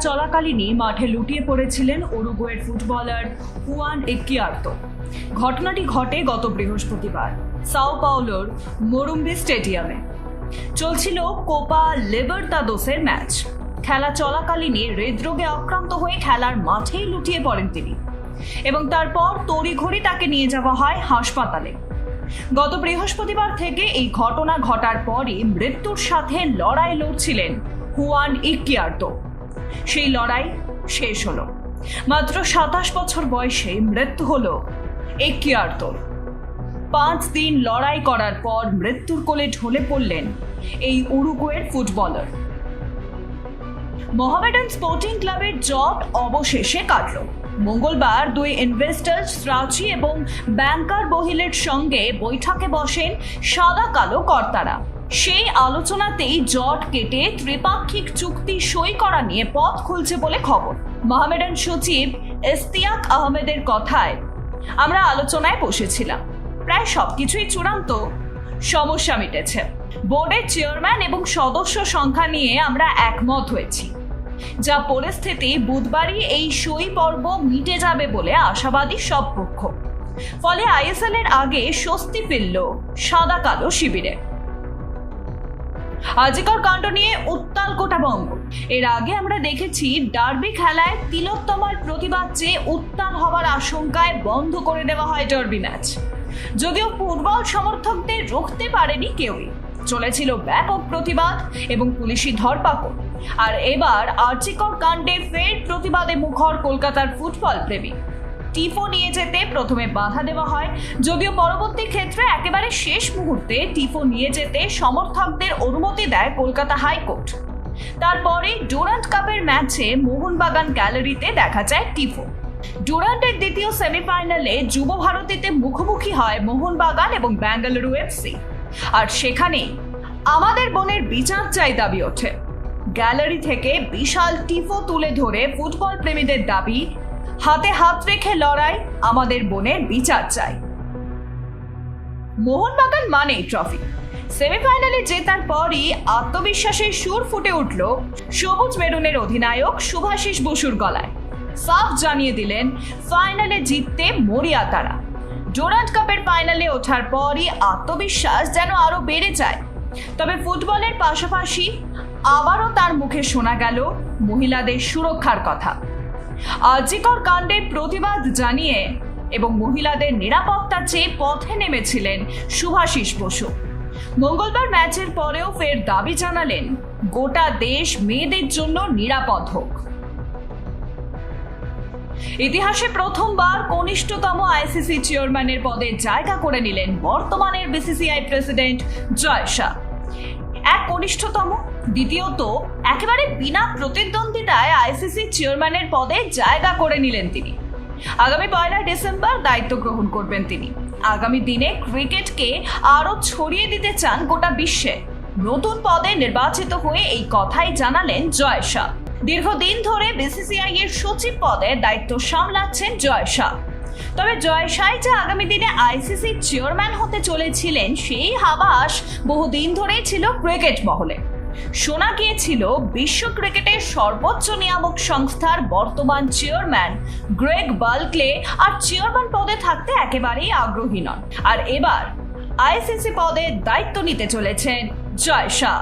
চলাকালীনই মাঠে লুটিয়ে পড়েছিলেন উরুগুয়ের ফুটবলার হুয়ান একিয়ার্তো ঘটনাটি ঘটে গত বৃহস্পতিবার, সাও পাওলোর মোরুম্বি স্টেডিয়ামে। চলছিল কোপা লেবার্তাদোসের ম্যাচ। খেলা চলাকালীনই হৃদরোগে আক্রান্ত হয়ে খেলার মাঠেই লুটিয়ে পড়েন তিনি এবং তারপর তড়িঘড়ি তাকে নিয়ে যাওয়া হয় হাসপাতালে। গত বৃহস্পতিবার থেকে এই ঘটনা ঘটার পরই মৃত্যুর সাথে লড়াই লড়ছিলেন হুয়ান ইকিয়ার্তো সেই লড়াই শেষ হলো। মাত্র সাতাশ বছর বয়সে মৃত্যু হলো একিয়ার্তোর পাঁচ দিন লড়াই করার পর মৃত্যুর কোলে ঢলে পড়লেন এই উরুগুয়ের ফুটবলার। মোহামেডান স্পোর্টিং ক্লাবের জট অবশেষে কাটল। মঙ্গলবার দুই ইনভেস্টার স্রাচি এবং ব্যাংকার বহিলের সঙ্গে বৈঠকে বসেন সাদা কালো কর্তারা। সেই আলোচনাতেই জট কেটে ত্রিপাক্ষিক চুক্তি সই করা নিয়ে পথ খুলছে বলে খবর। মোহামেডান সচিব ইস্তিয়াক আহমেদের কথায় আমরা আলোচনায় বসেছিলাম। প্রায় সবকিছুই চূড়ান্ত সমস্যা মিটেছে। বোর্ডের চেয়ারম্যান এবং সদস্য সংখ্যা নিয়ে আমরা একমত হয়েছি। যা পরিস্থিতি বুধবারই এই সই পর্ব মিটে যাবে বলে আশাবাদী সব পক্ষ। ফলে আইএসএল এর আগে স্বস্তি ফিরল সাদা কালো শিবিরে। আজিকর কাণ্ড নিয়ে উত্তাল কোটা বঙ্গ। এর আগে আমরা দেখেছি ডার্বি খেলায় তিলোত্তমার প্রতিবাদ চেয়ে উত্তাল হওয়ার আশঙ্কায় বন্ধ করে দেওয়া হয় ডার্বি ম্যাচ। যদিও ফুটবল সমর্থকদের রুখতে পারেনি কেউই। চলেছিল ব্যাপক প্রতিবাদ এবং পুলিশি ধরপাকড়। আর এবার আর্চিকর কাণ্ডে ফের প্রতিবাদে মুখর কলকাতার ফুটবল প্রেমী টিফো নিয়ে যেতে প্রথমে বাধা দেওয়া হয়। যদিও পরবর্তী ক্ষেত্রে একেবারে শেষ মুহূর্তে টিফো নিয়ে যেতে সমর্থকদের অনুমতি দেয় কলকাতা হাইকোর্ট। তারপরে ডুরান্ট কাপের ম্যাচে মোহনবাগান গ্যালারিতে দেখা যায় টিফো ডুরান্টের দ্বিতীয় সেমিফাইনালে যুব ভারতীতে মুখোমুখি হয় মোহনবাগান এবং ব্যাঙ্গালুরু এফসি। আর সেখানেই আমাদের বোনের বিচার চাই দাবি ওঠে। গ্যালারি থেকে বিশাল টিফো তুলে ধরে ফুটবল প্রেমীদের দাবি হাতে হাত রেখে লড়াই আমাদের বোনের বিচার চাই। মোহনবাগান মানেই ট্রফি সেমিফাইনালে জেতার পরই আত্মবিশ্বাসের সুর ফুটে উঠল সবুজ মেরুনের অধিনায়ক শুভাশিস বসুর গলায়। সাফ জানিয়ে দিলেন ফাইনালে জিততে মরিয়া তারা। ডোরান্ট কাপের ফাইনালে ওঠার পরই আত্মবিশ্বাস যেন আরও বেড়ে যায়। তবে ফুটবলের পাশাপাশি আবারও তার মুখে শোনা গেল মহিলাদের সুরক্ষার কথা। আজিকর কাণ্ডে প্রতিবাদ জানিয়ে এবং মহিলাদের নিরাপত্তা চেয়ে পথে নেমেছিলেন শুভাশিস বসু। মঙ্গলবার ম্যাচের পরেও ফের দাবি জানালেন, গোটা দেশ মেয়েদের জন্য নিরাপদ হোক। ইতিহাসে প্রথমবার কনিষ্ঠতম আইসিসি চেয়ারম্যানের পদে জায়গা করে নিলেন বর্তমানের বিসিসিআই প্রেসিডেন্ট জয় শাহ। এক কনিষ্ঠতম, দ্বিতীয়ত একেবারে বিনা প্রতিদ্বন্দ্বিতায় আইসিসি চেয়ারম্যানের পদে জায়গা করে নিলেন তিনি। আগামী পয়লা ডিসেম্বর দায়িত্ব গ্রহণ করবেন তিনি। আগামী দিনে ক্রিকেটকে আরও ছড়িয়ে দিতে চান গোটা বিশ্বে। নতুন পদে নির্বাচিত হয়ে এই কথাই জানালেন জয় শাহ। দীর্ঘদিন ধরে বিসিসিআই এর সচিব পদে দায়িত্ব সামলাচ্ছেন জয় শাহ। তবে জয় শাহ যে আগামী দিনে আইসিসি চেয়ারম্যান হতে চলেছিলেন, সেই হাবাস বহুদিন ধরেই ছিল ক্রিকেট মহলে। শোনা গিয়েছিল, বিশ্ব ক্রিকেটের সর্বোচ্চ নিয়ামক সংস্থার বর্তমান চেয়ারম্যান গ্রেগ বাল্কলে আর চেয়ারম্যান পদে থাকতে একেবারেই আগ্রহী নন। আর এবার আইসিসি পদে দায়িত্ব নিতে চলেছেন জয় শাহ